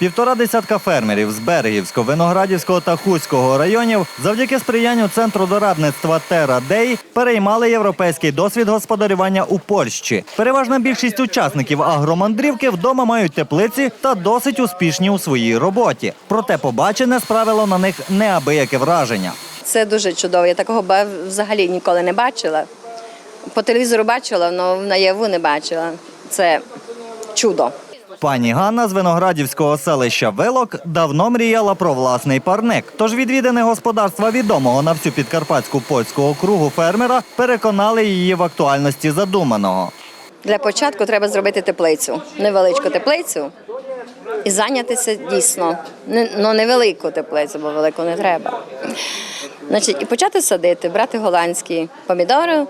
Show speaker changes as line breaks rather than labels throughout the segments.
Півтора десятка фермерів з Берегівського, Виноградівського та Хуського районів завдяки сприянню центру дорадництва Тера Дей переймали європейський досвід господарювання у Польщі. Переважна більшість учасників агромандрівки вдома мають теплиці та досить успішні у своїй роботі. Проте побачене справило на них неабияке враження.
Це дуже чудово. Я такого взагалі ніколи не бачила. По телевізору бачила, але наяву не бачила. Це чудо.
Пані Ганна з виноградівського селища Вилок давно мріяла про власний парник. Тож відвідини господарства відомого на всю підкарпатську польську округу фермера переконали її в актуальності задуманого.
Для початку треба зробити теплицю, невеличку теплицю і зайнятися дійсно. Ну, невелику теплицю, бо велику не треба. Значить, і почати садити, брати голландські помідори.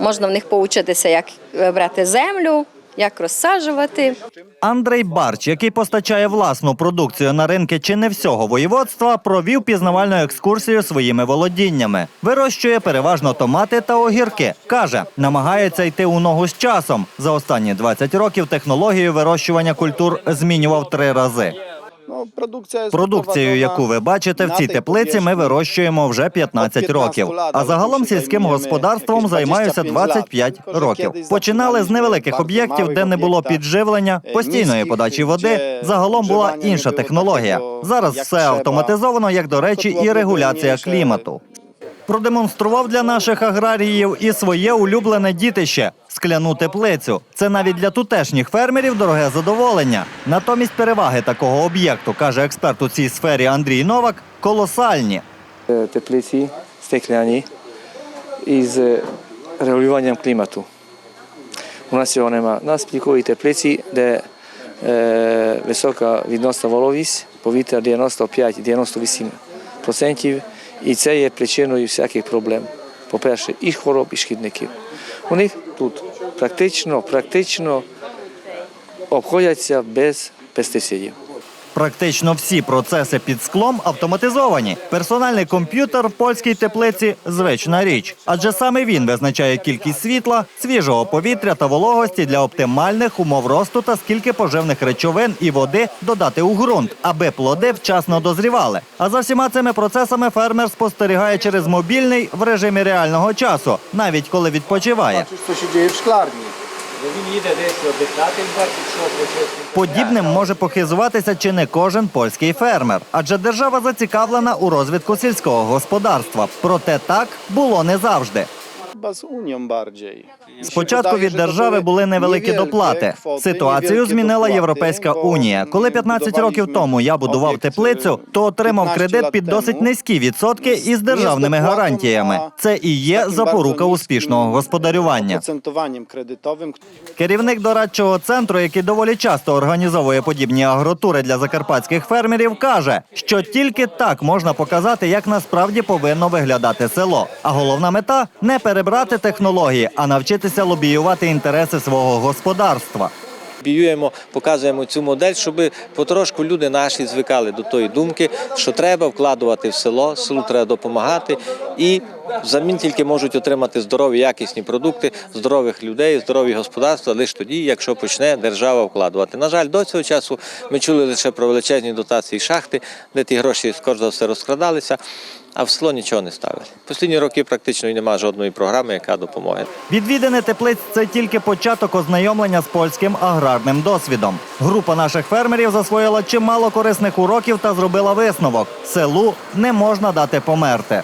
Можна в них поучитися, як е, брати землю, як розсаджувати.
Андрей Барч, який постачає власну продукцію на ринки чи не всього воєводства, провів пізнавальну екскурсію своїми володіннями. Вирощує переважно томати та огірки. Каже, намагається йти у ногу з часом. За останні 20 років технологію вирощування культур змінював три рази.
Ну, продукція
Продукцію, яку ви бачите в цій теплиці, ми вирощуємо вже 15 років. А загалом сільським господарством займаюся 25 років. Починали з невеликих об'єктів, де не було підживлення, постійної подачі води. Загалом була інша технологія. Зараз все автоматизовано, як до речі, і регуляція клімату. Продемонстрував для наших аграріїв і своє улюблене дітище скляну теплицю. Це навіть для тутешніх фермерів дороге задоволення. Натомість переваги такого об'єкту, каже експерт у цій сфері Андрій Новак, колосальні.
Е, теплиці стекляні із е, регулюванням клімату. У нас цього нема. У нас пікові теплиці, де е, висока відносна вологість, повітря 95-98%, і це є причиною всяких проблем. По-перше, і хвороб, і шкідників. У них тут практично, практично обходяться без пестицидів.
Практично всі процеси під склом автоматизовані. Персональний комп'ютер в польській теплиці звична річ, адже саме він визначає кількість світла, свіжого повітря та вологості для оптимальних умов росту та скільки поживних речовин і води додати у ґрунт, аби плоди вчасно дозрівали. А за всіма цими процесами фермер спостерігає через мобільний в режимі реального часу, навіть коли відпочиває.
Бачиш, що dzieje w szklarni.
Він їде десь віддихати, бачить, що.
Подібним може похизуватися чи не кожен польський фермер, адже держава зацікавлена у розвитку сільського господарства. Проте так було не завжди.
Chyba z Unią bardziej.
Спочатку від держави були невеликі доплати. Ситуацію змінила Європейська унія. Коли 15 років тому я будував теплицю, то отримав кредит під досить низькі відсотки із державними гарантіями. Це і є запорука успішного господарювання. Керівник дорадчого центру, який доволі часто організовує подібні агротури для закарпатських фермерів, каже, що тільки так можна показати, як насправді повинно виглядати село. А головна мета не перебрати технології, а навчитися лобіювати інтереси свого господарства.
Біюємо, показуємо цю модель, щоб потрошку люди наші звикали до тої думки, що треба вкладувати в село, селу треба допомагати, і взамін тільки можуть отримати здорові, якісні продукти, здорових людей, здорові господарства лише тоді, якщо почне держава вкладувати. На жаль, до цього часу ми чули лише про величезні дотації шахти, де ті гроші скоріш за все розкрадалися, а в село нічого не ставили. Останні роки практично і немає жодної програми, яка допоможе.
Відвідини теплиць це тільки початок ознайомлення з польським аграрним досвідом. Група наших фермерів засвоїла чимало корисних уроків та зробила висновок: селу не можна дати померти.